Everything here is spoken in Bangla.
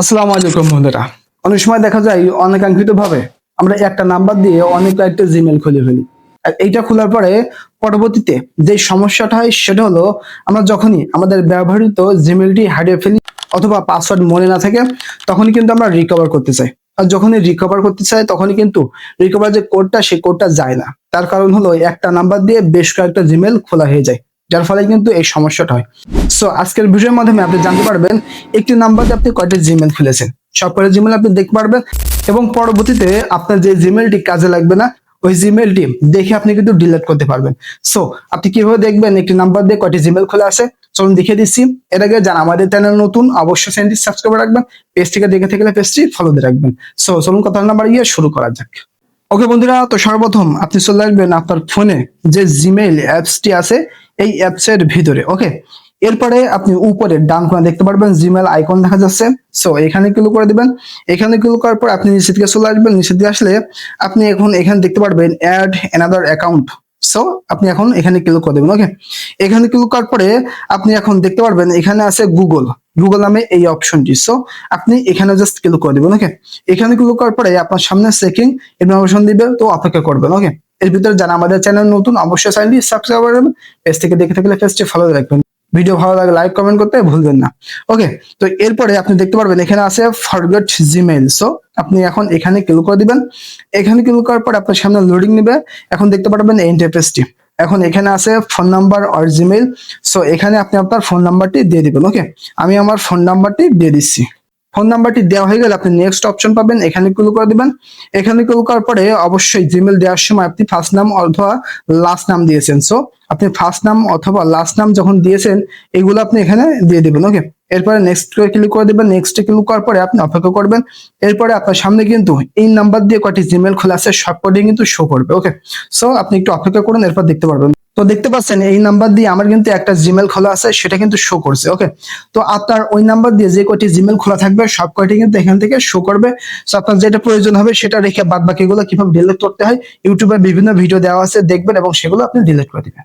আসসালামু আলাইকুম বন্ধুরা। অনেক সময় দেখা যায় অনাকাঙ্ক্ষিত ভাবে আমরা একটা নাম্বার দিয়ে অনেক কয়েকটা জিমেল খুলে ফেলি। এইটা খোলার পরে পরবর্তীতে যে সমস্যাটা হয় সেটা হলো আমরা যখনই আমাদের ব্যবহৃত জিমেলটি হারিয়ে ফেলি অথবা পাসওয়ার্ড মনে না থাকে, তখনই কিন্তু আমরা রিকভার করতে চাই। আর যখনই রিকভার করতে চাই, তখনই কিন্তু রিকভার যে কোডটা সেই কোডটা যায় না। তার কারণ হলো একটা নাম্বার দিয়ে বেশ কয়েকটা জিমেল খোলা হয়ে যায়। যার ফলে কিন্তু এই সমস্যাটা হয়। সো আজকের ভিডিওর মাধ্যমে আপনি জানতে পারবেন একটি নাম্বার দিয়ে আপনি কয়টা জিমেল খুলেছেন। সব কয়টা জিমেল আপনি দেখতে পারবেন এবং পরবর্তীতে আপনার যে জিমেলটি কাজে লাগবে না, ওই জিমেলটি দেখে আপনি কিন্তু ডিলিট করতে পারবেন। সো আপনি কীভাবে দেখবেন একটি নাম্বার দিয়ে কয়টি জিমেল খোলা আছে? চলুন দেখিয়ে দিচ্ছি। এর আগে যারা আমাদের চ্যানেল নতুন, অবশ্যই চ্যানেলটি সাবস্ক্রাইব করে রাখবেন। পেজটিকে দেখে থাকলে পেজটি ফলো দিয়ে রাখবেন। সো চলুন কথা নাম্বার গিয়ে শুরু করা যাক। ওকে বন্ধুরা, তো সর্বপ্রথম আপনি চলে আসবেন আপনার ফোনে যে জিমেইল অ্যাপসটি আছে এই অ্যাপসের ভিতরে ওকে এরপরে আপনি উপরে ডান কোণে দেখতে পারবেন জিমেল আইকন দেখা যাচ্ছে। সো এখানে ক্লিক করে দিবেন। এখানে ক্লিক করার পর আপনি নিচের দিকে চলে আসবেন। নিচের দিকে আসলে আপনি এখন এখানে দেখতে পারবেন অ্যাড অ্যানাদার অ্যাকাউন্ট সো আপনি এখন এখানে ক্লিক করে দেবেন ওকে এখানে ক্লিক করার পরে আপনি এখন দেখতে পারবেন এখানে আছে গুগল গুগল নামে এই অপশনটি সো আপনি এখানে জাস্ট ক্লিক করে দিবেন ওকে এখানে ক্লিক করার পরে আপনার সামনে চেকিং ইনফরমেশন দিবে, তো অপেক্ষা করবেন ওকে এর ভিতরে যারা আমাদের চ্যানেল নতুন, অবশ্যই চ্যানেলটি সাবস্ক্রাইব করবেন পেজ থেকে দেখে থাকলে পেজটি ফলো রাখবেন। ভিডিও ভালো লাগে লাইক কমেন্ট করতে ভুলবেন না। ওকে তো এরপরে আপনি দেখতে পারবেন, এখানে আছে ফরগেট জিমেইল সো আপনি এখন এখানে ক্লিক করে দিবেন। এখানে ক্লিক করার পর আপনার সামনে লোডিং নেবে। এখন দেখতে পারবেন এই ইন্টারফেসটি এখন এখানে আছে ফোন নাম্বার আর জিমেইল সো এখানে আপনি আপনার ফোন নাম্বারটি দিয়ে দিবেন। ওকে আমি আমার ফোন নাম্বারটি দিয়ে দিচ্ছি। ফোন নাম্বারটি দেওয়া হয়ে গেলে আপনি নেক্সট অপশন পাবেন, এখানে ক্লিক করে দিবেন। এখানে ক্লিক করার পরে অবশ্যই জিমেল দেওয়ার সময় আপনি ফার্স্ট নাম অথবা লাস্ট নাম দিয়েছেন। সো আপনি ফার্স্ট নাম অথবা লাস্ট নাম যখন দিয়েছেন, এগুলো আপনি এখানে দিয়ে দিবেন ওকে এরপরে নেক্সট ক্লিক করে দিবেন। নেক্সট ক্লিক করার পরে আপনি অপেক্ষা করবেন। এরপরে আপনার সামনে কিন্তু এই নাম্বার দিয়ে কয়টি জিমেল খোলা আছে সব কটি কিন্তু শো করবে ওকে সো আপনি একটু অপেক্ষা করুন, এরপর দেখতে পারবেন। তো দেখতে পাচ্ছেন, এই নাম্বার দিয়ে আমার কিন্তু একটা জিমেল খোলা আছে, সেটা কিন্তু শো করছে ওকে তো আপনার ওই নাম্বার দিয়ে যে কয়টি জিমেল খোলা থাকবে, সব কয়টি কিন্তু এখান থেকে শো করবে। সো আপনার যেটা প্রয়োজন হবে, সেটা রেখে বাদ বাকিগুলো কীভাবে ডিলিট করতে হয় ইউটিউবে বিভিন্ন ভিডিও দেওয়া আছে, দেখবেন এবং সেগুলো আপনি ডিলিট করে দিবেন।